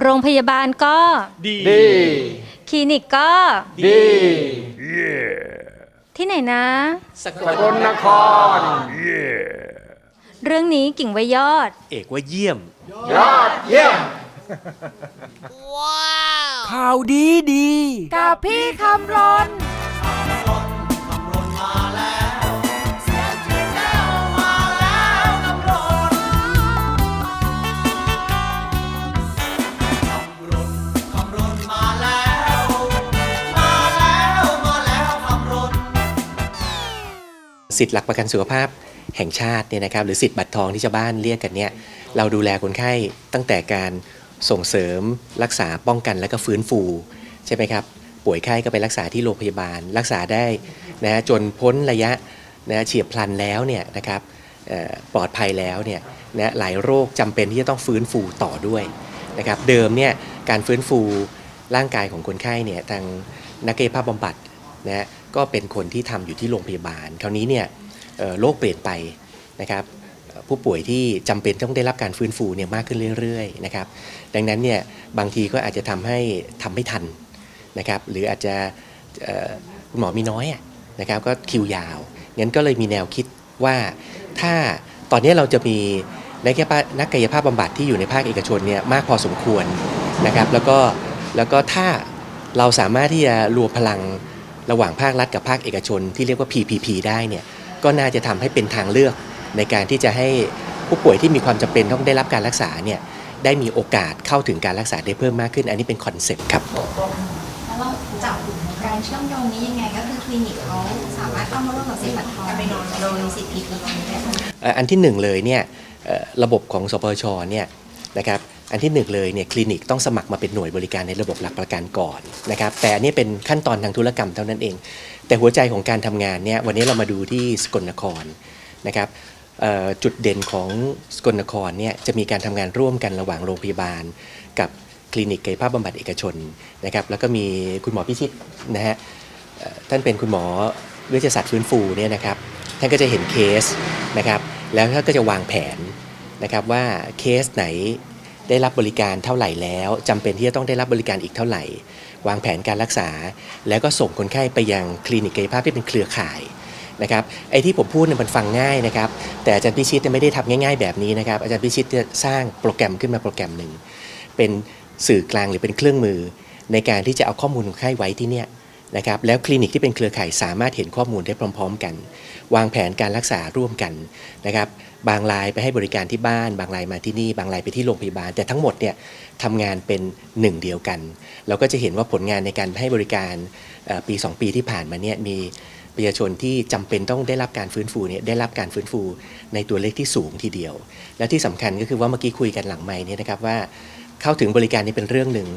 โรงพยาบาลก็ดีดี คลินิกก็ ดีที่ไหนนะ สกลนคร เรื่องนี้กิ่งไว้ยอด เอกว่าเยี่ยม ยอดเยี่ยม ข่าวดีดี กับพี่คำรน สิทธิ์หลักประกันสุขภาพแห่งชาติเนี่ยนะครับหรือสิทธิ์บัตรทองที่ชาวบ้านเรียกกันเนี่ยเราดูแลคนไข้ตั้งแต่การส่งเสริมรักษาป้องกันและก็ฟื้นฟูใช่ไหมครับป่วยไข้ก็ไปรักษาที่โรงพยาบาล รักษาได้นะจนพ้นระยะนะเฉียบพลันแล้วเนี่ยนะครับปลอดภัยแล้วเนี่ยนะหลายโรคจำเป็นที่จะต้องฟื้นฟูต่อด้วยนะครับเดิมเนี่ยการฟื้นฟูร่างกายของคนไข้เนี่ยทางนักกายภาพบำบัดนะฮะ ก็เป็นคนที่ทำอยู่ที่โรงพยาบาล คราวนี้เนี่ยโลกเปลี่ยนไปนะครับผู้ป่วยที่จำเป็นต้องได้รับการฟื้นฟูเนี่ยมากขึ้นเรื่อยๆนะครับดังนั้นเนี่ยบางทีก็อาจจะทำให้ทำไม่ทันนะครับหรืออาจจะคุณหมอมีน้อยนะครับก็คิวยาวงั้นก็เลยมีแนวคิดว่าถ้าตอนนี้เราจะมีนักกายภาพนักกายภาพบำบัดที่อยู่ในภาคเอกชนเนี่ยมากพอสมควรนะครับแล้วก็แล้วก็ถ้าเราสามารถที่จะรวมพลัง ระหว่างภาครัฐกับภาคเอกชนที่เรียกว่า PPP ได้เนี่ยก็น่าจะทำให้เป็นทางเลือกในการที่จะให้ผู้ป่วยที่มีความจำเป็นต้องได้รับการรักษาเนี่ยได้มีโอกาสเข้าถึงการรักษาได้เพิ่มมากขึ้น อันนี้เป็นคอนเซปต์ครับแล้วเราจับการเชื่อมโยงนี้ยังไงก็คือคลินิกเขาสามารถเข้ามาร่วมกับสิทธิ์บัตรทองโดยสิทธิพีพีได้ไหมเอ่ออันที่หนึ่งเลยเนี่ยเอ่อระบบของสปชเนี่ยนะครับ อันที่หนึ่งเลยเนี่ยคลินิกต้องสมัครมาเป็นหน่วยบริการในระบบหลักประกันก่อนนะครับแต่อันนี้เป็นขั้นตอนทางธุรกรรมเท่านั้นเอง แต่หัวใจของการทำงานเนี่ยวันนี้เรามาดูที่สกลนครนะครับจุดเด่นของสกลนครเนี่ยจะมีการทำงานร่วมกันระหว่างโรงพยาบาล กับคลินิกกายภาพบำบัดเอกชนนะครับแล้วก็มีคุณหมอพิชิตนะฮะท่านเป็นคุณหมอเวชศาสตร์ฟื้นฟูเนี่ยนะครับท่านก็จะเห็นเคสนะครับแล้วท่านก็จะวางแผนนะครับว่าเคสไหน ได้รับบริการเท่าไหร่แล้วจำเป็นที่จะต้องได้รับบริการอีกเท่าไหร่ วางแผนการรักษา แล้วก็ส่งคนไข้ไปยังคลินิกกายภาพที่เป็นเครือข่ายนะครับไอ้ที่ผมพูดเนี่ยมันฟังง่ายนะครับ แต่อาจารย์พิชิตไม่ได้ทำง่าย ๆ แบบนี้นะครับ อาจารย์พิชิตจะสร้างโปรแกรมขึ้นมาโปรแกรมหนึ่งเป็นสื่อกลางหรือเป็นเครื่องมือ ในการที่จะเอาข้อมูลคนไข้ไว้ที่เนี่ย นะครับแล้วคลินิกที่เป็นเครือข่ายสามารถเห็นข้อมูลได้พร้อม ๆ กัน วางแผนการรักษาร่วมกันนะครับบางรายไปให้บริการที่บ้าน บางรายมาที่นี่ บางรายไปที่โรงพยาบาล แต่ทั้งหมดเนี่ยทำงานเป็นหนึ่งเดียวกัน เราก็จะเห็นว่าผลงานในการให้บริการเอ่อปี 2 ปีที่ผ่านมาเนี่ยมีประชาชนที่จำเป็นต้องได้รับการฟื้นฟูเนี่ยได้รับการฟื้นฟูในตัวเลขที่สูงทีเดียว และที่สำคัญก็คือว่าเมื่อกี้คุยกันหลังไมค์เนี่นะครับว่า เข้าถึงบริการนี่เป็นเรื่องหนึ่ง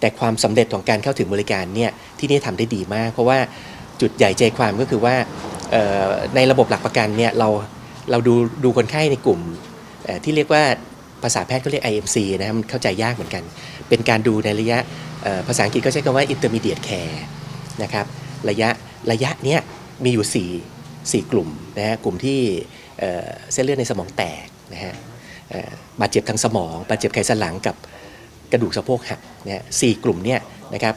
แต่ความสำเร็จของการเข้าถึงบริการเนี่ยที่นี่ทำได้ดีมาก เพราะว่าจุดใหญ่ใจความก็คือว่าในระบบหลักประกันเนี่ยเราเราดูดูคนไข้ในกลุ่มที่เรียกว่าภาษาแพทย์เขาเรียก IMC นะครับมันเข้าใจยากเหมือนกัน เป็นการดูในระยะภาษาอังกฤษก็ใช้คำว่า intermediate care นะครับระยะระยะเนี้ยมีอยู่ 4 4 กลุ่มนะฮะกลุ่มที่เส้นเลือดในสมองแตกนะฮะบาดเจ็บทางสมอง บาดเจ็บไขสันหลังกับ กระดูกสะโพกหักนะฮะสี่กลุ่มเนี่ยนะครับ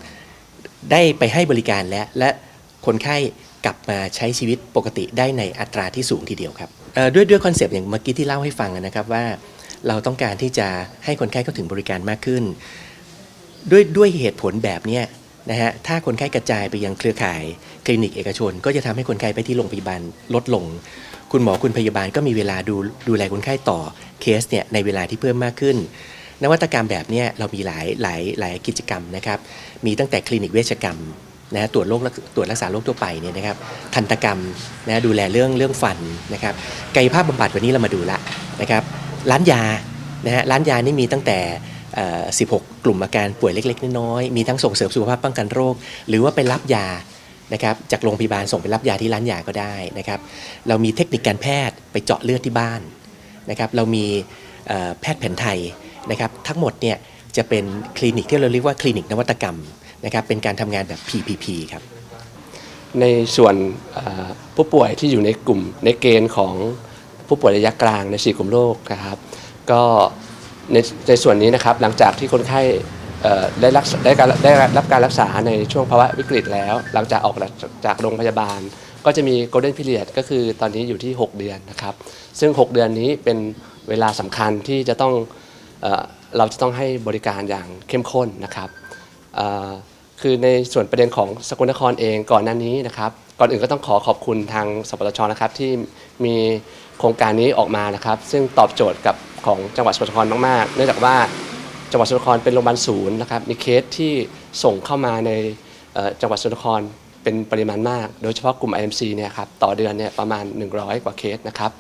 ได้ไปให้บริการและและคนไข้กลับมาใช้ชีวิตปกติได้ในอัตราที่สูงทีเดียวครับด้วยด้วยคอนเซปต์อย่างเมื่อกี้ที่เล่าให้ฟังนะครับว่าเราต้องการที่จะให้คนไข้เข้าถึงบริการมากขึ้น ด้วยด้วยเหตุผลแบบเนี้ยนะฮะถ้าคนไข้กระจายไปยังเครือข่าย คลินิกเอกชน ก็จะทำให้คนไข้ไปที่โรงพยาบาลลดลง คุณหมอคุณพยาบาลก็มีเวลาดูดูแลคนไข้ต่อเคสเนี่ยในเวลาที่เพิ่มมากขึ้น นวัตกรรมแบบนี้เรามีหลายหลายหลายกิจกรรมนะครับ มีตั้งแต่คลินิกเวชกรรมนะฮะตรวจโรคตรวจรักษาโรคทั่วไปเนี่ยนะครับ ทันตกรรมนะดูแลเรื่องเรื่องฟันนะครับกายภาพบำบัดวันนี้เรามาดูละนะครับร้านยานะฮะร้านยานี่มีตั้งแต่ 16 กลุ่มอาการป่วยเล็ก ๆ น้อยๆมีทั้งส่งเสริมสุขภาพป้องกันโรค หรือว่าไปรับยานะครับจากโรงพยาบาลส่งไปรับยาที่ร้านยาก็ได้นะครับ เรามีเทคนิคการแพทย์ไปเจาะเลือดที่บ้านนะครับ เรามีแพทย์แผนไทย นะครับทั้งหมดเนี่ยจะเป็นคลินิกที่เราเรียกว่าคลินิกนวัตกรรมนะครับเป็นการทำงานแบบ PPP ครับในส่วนผู้ป่วยที่อยู่ในกลุ่มในเกณฑ์ของผู้ป่วยระยะกลางในสี่กลุ่มโรคนะครับ ก็ในในส่วนนี้นะครับหลังจากที่คนไข้ได้รักได้การได้รับการรักษาในช่วงภาวะวิกฤตแล้ว หลังจากออกจากโรงพยาบาล ก็จะมี golden period ก็คือตอนนี้อยู่ที่ 6 เดือนนะครับ ซึ่ง 6 เดือนนี้เป็นเวลาสำคัญที่จะต้อง เราจะต้องให้บริการอย่างเข้มข้นนะครับคือในส่วนประเด็นของสกลนครเองก่อนหน้านี้นะครับ ก่อนอื่นก็ต้องขอขอบคุณทางสปตชนะครับที่มีโครงการนี้ออกมานะครับ ซึ่งตอบโจทย์กับของจังหวัดสกลนครมากๆ เนื่องจากว่าจังหวัดสกลนครเป็นโรงพยาบาลศูนย์นะครับมีเคสที่ส่งเข้ามาในจังหวัดสกลนครเป็นปริมาณมาก โดยเฉพาะกลุ่ม IMC เนี่ยครับต่อเดือนเนี่ยประมาณ 100 กว่าเคสนะครับ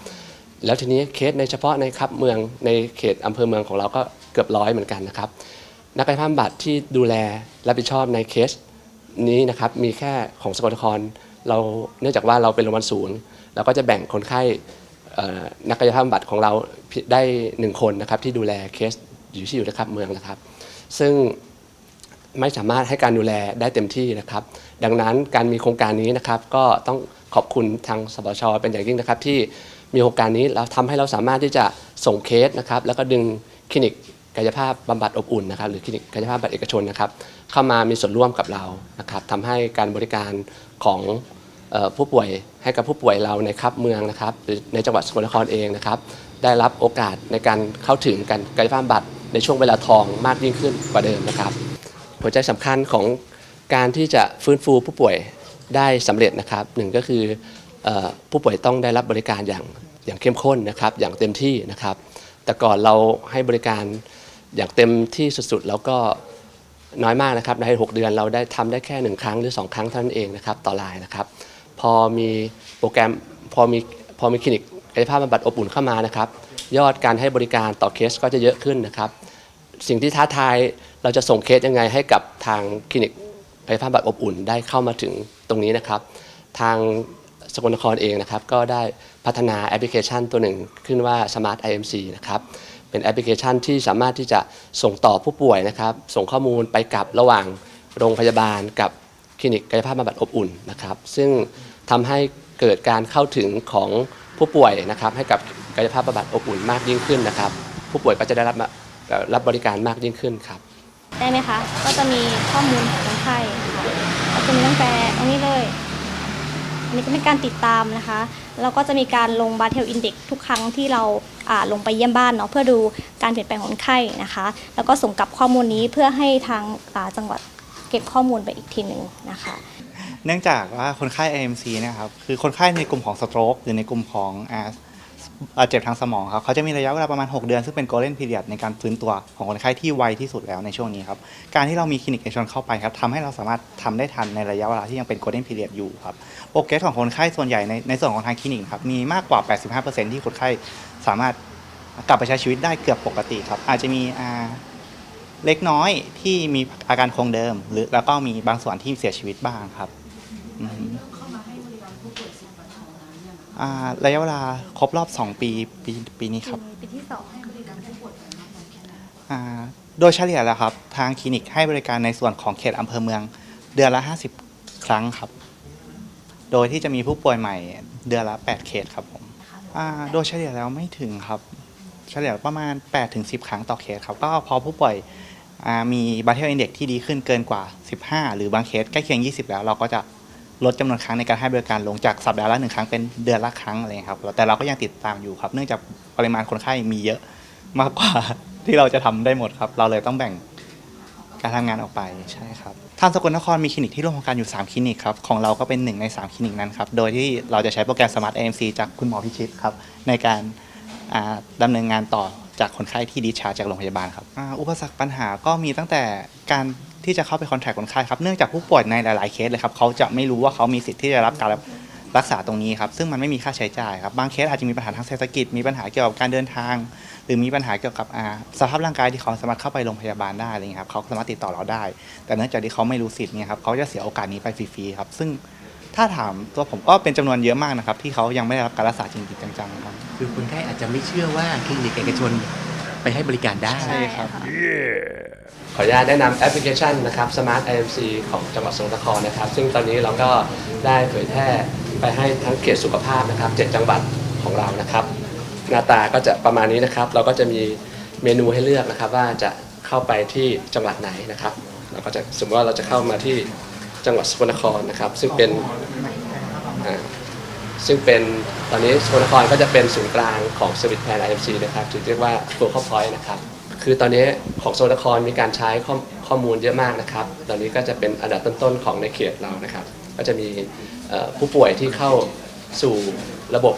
แล้วทีนี้เคสในเฉพาะในครับเมืองในเขตอำเภอเมืองของเราก็เกือบร้อยเหมือนกันนะครับ นักกายภาพบำบัดที่ดูแลรับผิดชอบในเคสนี้นะครับมีแค่ของสกลนครเราเนื่องจากว่าเราเป็นโรงพยาบาลศูนย์เราก็จะแบ่งคนไข้นักกายภาพบำบัดของเราได้หนึ่งคนนะครับที่ดูแลเคสอยู่ที่อยู่ในครับเมืองนะครับ ซึ่งไม่สามารถให้การดูแลได้เต็มที่นะครับ ดังนั้นการมีโครงการนี้นะครับก็ต้องขอบคุณทางสปชเป็นอย่างยิ่งนะครับที่ มีโครงการนี้แล้วทำให้เราสามารถที่จะส่งเคสนะครับแล้วก็ดึงคลินิกกายภาพบำบัดอบอุ่นนะครับหรือคลินิกกายภาพบำบัดเอกชนนะครับเข้ามามีส่วนร่วมกับเรานะครับทำให้การบริการของออผู้ป่วยให้กับผู้ป่วยเราในครับเมืองนะครับหรือในจังหวัดสกลนครเองนะครับ ได้รับโอกาสในการเข้าถึงการกายภาพบำบัดในช่วงเวลาทองมากยิ่งขึ้นกว่าเดิมนะครับ หัวใจสำคัญของการที่จะฟื้นฟูผู้ป่วยได้สำเร็จนะครับหนึ่งก็คือ ผู้ป่วยต้องได้รับบริการอย่างอย่างเข้มข้นนะครับ อย่างเต็มที่นะครับ แต่ก่อนเราให้บริการอย่างเต็มที่สุดๆ แล้วก็น้อยมากนะครับใน6เดือนเราได้ทำได้แค่หนึ่งครั้งหรือ 2 ครั้งเท่านั้นเองนะครับต่อรายนะครับ พอมีโปรแกรมพอมีพอมีคลินิกกายภาพบำบัดอบอุ่นเข้ามานะครับ ยอดการให้บริการต่อเคสก็จะเยอะขึ้นนะครับ สิ่งที่ท้าทายเราจะส่งเคสยังไงให้กับทางคลินิกกายภาพบำบัดอบอุ่นได้เข้ามาถึงตรงนี้นะครับ ทาง สกลนครเองนะครับก็ได้พัฒนาแอปพลิเคชันตัวหนึ่งขึ้นว่า Smart IMC นะครับเป็นแอปพลิเคชันที่สามารถที่จะส่งต่อผู้ป่วยนะครับส่งข้อมูลไปกับระหว่างโรงพยาบาลกับคลินิกกายภาพบำบัดอบอุ่นนะครับซึ่งทำให้เกิดการเข้าถึงของผู้ป่วยนะครับให้กับกายภาพบำบัดอบอุ่นมากยิ่งขึ้นนะครับ ผู้ป่วยก็จะได้รับรับบริการมากยิ่งขึ้นครับ ได้ไหมคะ ก็จะมีข้อมูลของคนไข้ค่ะก็จะมีตั้งแต่ตรงนี้เลย อันนี้ก็เป็นการติดตามนะคะ เราก็จะมีการลงบาเทลอินเด็กทุกครั้งที่เราลงไปเยี่ยมบ้านเนาะเพื่อดูการเปลี่ยนแปลงของคนไข้นะคะ แล้วก็ส่งกลับข้อมูลนี้เพื่อให้ทางาจังหวัดเก็บข้อมูลไปอีกทีหนึ่งนะคะ เนื่องจากว่าคนไข้ AMC นะครับคือคนไข้ในกลุ่มของสโตรกหรือในกลุ่มของ เจ็บทางสมองครับเขาจะมีระยะเวลาประมาณ 6 เดือน ซึ่งเป็น golden period ในการฟื้นตัวของคนไข้ที่ไวที่สุดแล้วในช่วงนี้ครับ การที่เรามีคลินิกเอกชนเข้าไปครับทำให้เราสามารถทำได้ทันในระยะเวลาที่ยังเป็น golden period อยู่ครับโปรเกรสของคนไข้ส่วนใหญ่ในในส่วนของทางคลินิกครับมีมากกว่า 85%ที่คนไข้สามารถกลับไปใช้ชีวิตได้เกือบปกติครับ อาจจะมีอ่าเล็กน้อยที่มีอาการคงเดิม หรือแล้วก็มีบางส่วนที่เสียชีวิตบ้างครับ อืมอ่าระยะเวลาครบรอบ 2 ปีปีปีนี้ครับ ปีที่สองอ่าโดยเฉลี่ยแล้วครับ ทางคลินิกให้บริการในส่วนของเขตอำเภอเมือง เดือนละ 50 ครั้งครับ โดยที่จะมีผู้ป่วยใหม่เดือนละ 8เคสครับผมอ่าโดยเฉลี่ยแล้วไม่ถึงครับ เฉลี่ยประมาณ 8-10ถึง10ครั้งต่อเคสครับ ก็พอผู้ป่วยอ่ามีบัตเทลอินเด็กที่ดีขึ้นเกินกว่า 15 หรือบางเคสใกล้เคียง 20 แล้วเราก็จะ ลดจำนวนครั้งในการให้บริการลงจากสัปดาห์ละหนึ่งครั้งเป็นเดือนละครั้งอะไรอย่างเงี้ยครับแต่เราก็ยังติดตามอยู่ครับ เนื่องจากปริมาณคนไข้มีเยอะมากกว่า ที่เราจะทำได้หมดครับ เราเลยต้องแบ่งการทำงานออกไปใช่ครับทางสกลนครมีคลินิกที่ร่วมโครงการอยู่ 3 คลินิกครับ ของเราก็เป็นหนึ่งใน 3 คลินิกนั้นครับ โดยที่เราจะใช้โปรแกรม Smart AMC จากคุณหมอพิชิตครับ ในการอ่าดำเนินงานต่อจากคนไข้ที่ดิชาจากโรงพยาบาลครับออุปสรรคปัญหาก็มีตั้งแต่การ ที่จะเข้าไปคอนแทคคนไข้ครับเนื่องจากผู้ป่วยในหลาย ๆเคสเลยครับเขาจะไม่รู้ว่าเขามีสิทธิ์ที่จะรับการรักษาตรงนี้ครับซึ่งมันไม่มีค่าใช้จ่ายครับบางเคสอาจจะมีปัญหาทางเศรษฐกิจมีปัญหาเกี่ยวกับการเดินทาง หรือมีปัญหาเกี่ยวกับสภาพร่างกายที่เขาสามารถเข้าไปโรงพยาบาลได้อะไรเงี้ยครับเขาสามารถติดต่อเราได้ แต่เนื่องจากที่เขาไม่รู้สิทธิ์เนี่ยครับเขาจะเสียโอกาสนี้ไปฟรีๆครับซึ่งถ้าถามตัวผมก็เป็นจำนวนเยอะมากนะครับที่เขายังไม่ได้รับการรักษาจริงๆจังๆครับคือคนไข้อาจจะไม่เชื่อว่าคลินิกเอกชน ไปให้บริการได้ ใช่ครับ ขออนุญาตแนะนำแอปพลิเคชันนะครับ Smart IMC ของจังหวัดสกลนครนะครับ ซึ่งตอนนี้เราก็ได้เผยแพร่ไปให้ทั้งเขตสุขภาพนะครับ7จังหวัดของเรานะครับ หน้าตาก็จะประมาณนี้นะครับ เราก็จะมีเมนูให้เลือกนะครับ ว่าจะเข้าไปที่จังหวัดไหนนะครับ เราก็จะสมมติว่าเราจะเข้ามาที่จังหวัดสกลนครนะครับ ซึ่งเป็นอ่า ซึ่งเป็นตอนนี้สกลนครก็จะเป็นศูนย์กลางของสวิตแพนไอเอ็มซีนะครับถือเรียกว่า focal point นะครับ คือตอนนี้ของสกลนครมีการใช้ข้อข้อมูลเยอะมากนะครับ ตอนนี้ก็จะเป็นอันดับต้นๆของในเขตเรานะครับ ก็จะมีผู้ป่วยที่เข้าสู่ระบบ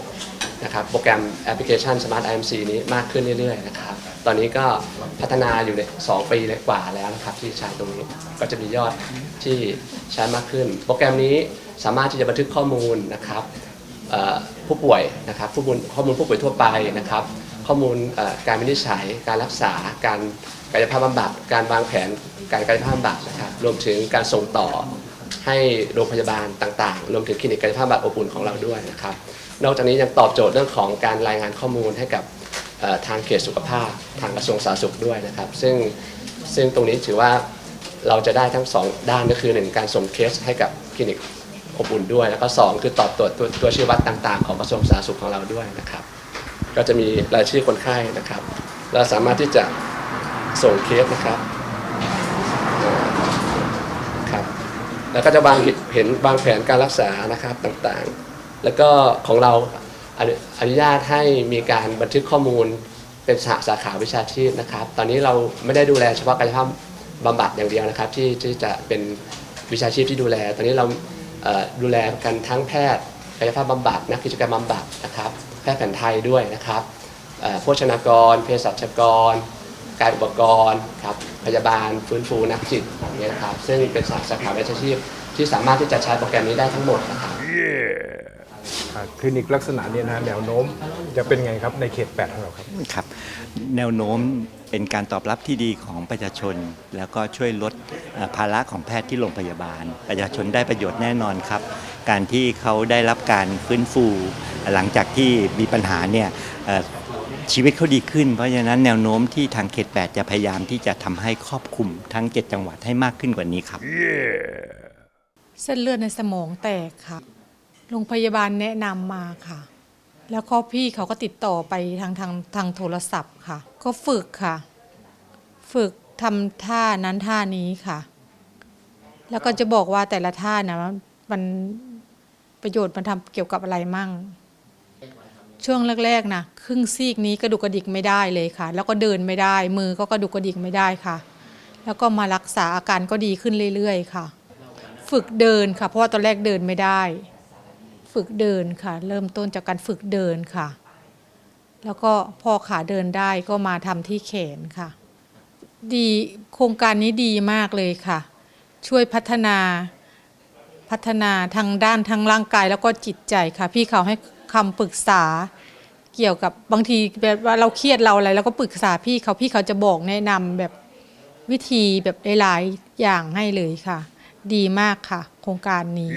นะครับโปรแกรมแอปพลิเคชัน Smart IMC นี้มากขึ้นเรื่อยๆนะครับ ตอนนี้ก็พัฒนาอยู่ใน2ปีกว่าแล้วนะครับที่ใช้ตรงนี้ก็จะมียอดที่ใช้มากขึ้น โปรแกรมนี้สามารถที่จะบันทึกข้อมูลนะครับ ผู้ป่วยนะครับข้อมูลข้อมูลผู้ป่วยทั่วไปนะครับ ข้อมูลการวินิจฉัย การรักษา การกายภาพบำบัด การวางแผนการกายภาพบำบัดนะครับ รวมถึงการส่งต่อให้โรงพยาบาลต่างๆ รวมถึงคลินิกกายภาพบำบัดอบอุ่นของเราด้วยนะครับ นอกจากนี้ยังตอบโจทย์เรื่องของการรายงานข้อมูลให้กับทางเขตสุขภาพ ทางกระทรวงสาธารณสุขด้วยนะครับ ซึ่งซึ่งตรงนี้ถือว่าเราจะได้ทั้งสองด้านก็คือหนึ่งการส่งเคสให้กับคลินิก อบอุ่นด้วย แล้วก็สองคือตอบตัวตัวชี้วัดต่าง ๆ ของกระทรวงสาธารณสุขของเราด้วยนะครับ ก็จะมีรายชื่อคนไข้นะครับ เราสามารถที่จะส่งเคสนะครับครับ แล้วก็จะวางเห็นวางแผนการรักษานะครับต่างๆ แล้วก็ของเราอนุญาตให้มีการบันทึกข้อมูลเป็นสาสาขาวิชาชีพนะครับ ตอนนี้เราไม่ได้ดูแลเฉพาะกายภาพบำบัดอย่างเดียวนะครับ ที่ที่จะเป็นวิชาชีพที่ดูแล ตอนนี้เรา ดูแลกันทั้งแพทย์กายภาพบำบัดนักกิจกรรมบำบัดนะครับ แพทย์แผนไทยด้วยนะครับเอ่อโภชนากรเภสัชกร การอุปกรณ์ครับพยาบาลฟื้นฟูนักจิตอย่างเงี้ยนะครับซึ่งเป็นสาสาขาวิชาชีพ ที่สามารถที่จะใช้โปรแกรมนี้ได้ทั้งหมดนะครับอ่าคลินิกลักษณะเนี้นะฮะแนวโน้มจะเป็นไงครับในเขต8ของเราครับครับ แนวโน้ม เป็นการตอบรับที่ดีของประชาชน แล้วก็ช่วยลดภาระของแพทย์ที่โรงพยาบาล ประชาชนได้ประโยชน์แน่นอนครับ การที่เขาได้รับการฟื้นฟูหลังจากที่มีปัญหาเนี่ยชีวิตเขาดีขึ้น เพราะฉะนั้นแนวโน้มที่ทางเขต 8 จะพยายามที่จะทำให้ครอบคลุมทั้ง 7 จังหวัดให้มากขึ้นกว่านี้ครับเส้นเลือดในสมองแตกค่ะ โรงพยาบาลแนะนำมาค่ะ แล้วก็พี่เขาก็ติดต่อไปทางทางทางโทรศัพท์ค่ะ ก็ฝึกค่ะ ฝึกทำท่านั้นท่านี้ค่ะ แล้วก็จะบอกว่าแต่ละท่านะมันประโยชน์มันทำเกี่ยวกับอะไรมั่ง ช่วงแรกๆนะครึ่งซีกนี้กระดุกกระดิกไม่ได้เลยค่ะ แล้วก็เดินไม่ได้ มือก็กระดุกกระดิกไม่ได้ค่ะ แล้วก็มารักษาอาการก็ดีขึ้นเรื่อยๆ ค่ะ ฝึกเดินค่ะ เพราะว่าตอนแรกเดินไม่ได้ ฝึกเดินค่ะ เริ่มต้นจากการฝึกเดินค่ะ แล้วก็พอขาเดินได้ก็มาทำที่แขนค่ะ ดีโครงการนี้ดีมากเลยค่ะ ช่วยพัฒนาพัฒนาทางด้านทั้งร่างกายแล้วก็จิตใจค่ะ พี่เขาให้คำปรึกษาเกี่ยวกับบางทีแบบว่าเราเครียดเราอะไรเราก็ปรึกษาพี่เขาพี่เขาจะบอกแนะนำแบบวิธีแบบหลายๆอย่างให้เลยค่ะ ดีมากค่ะ โครงการนี้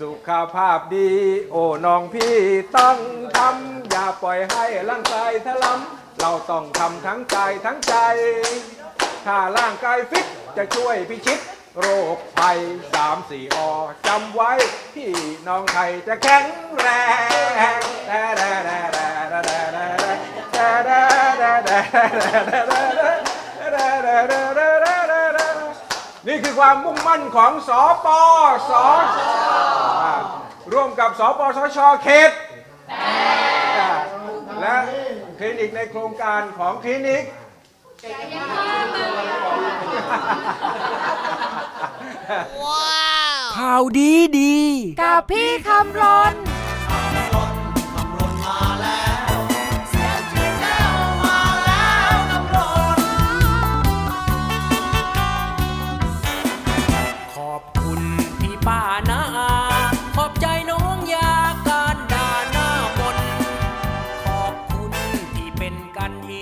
สุขภาพดี โอ้น้องพี่ต้องทำอย่าปล่อยให้ร่างกายทะลำเราต้องทำทั้งกายทั้งใจ ถ้าร่างกายฟิตจะช่วยพิชิต โรคภัยสามสี่อจำไว้ พี่น้องไทยจะแข็งแรงแต่แต่แต่แต่แต่แต่แต่แต่แต่ นี่คือความมุ่งมั่นของสปสชร่วมกับสปสชเขตและคลินิกในโครงการของคลินิก ข่าวดีดี กับพี่คำรน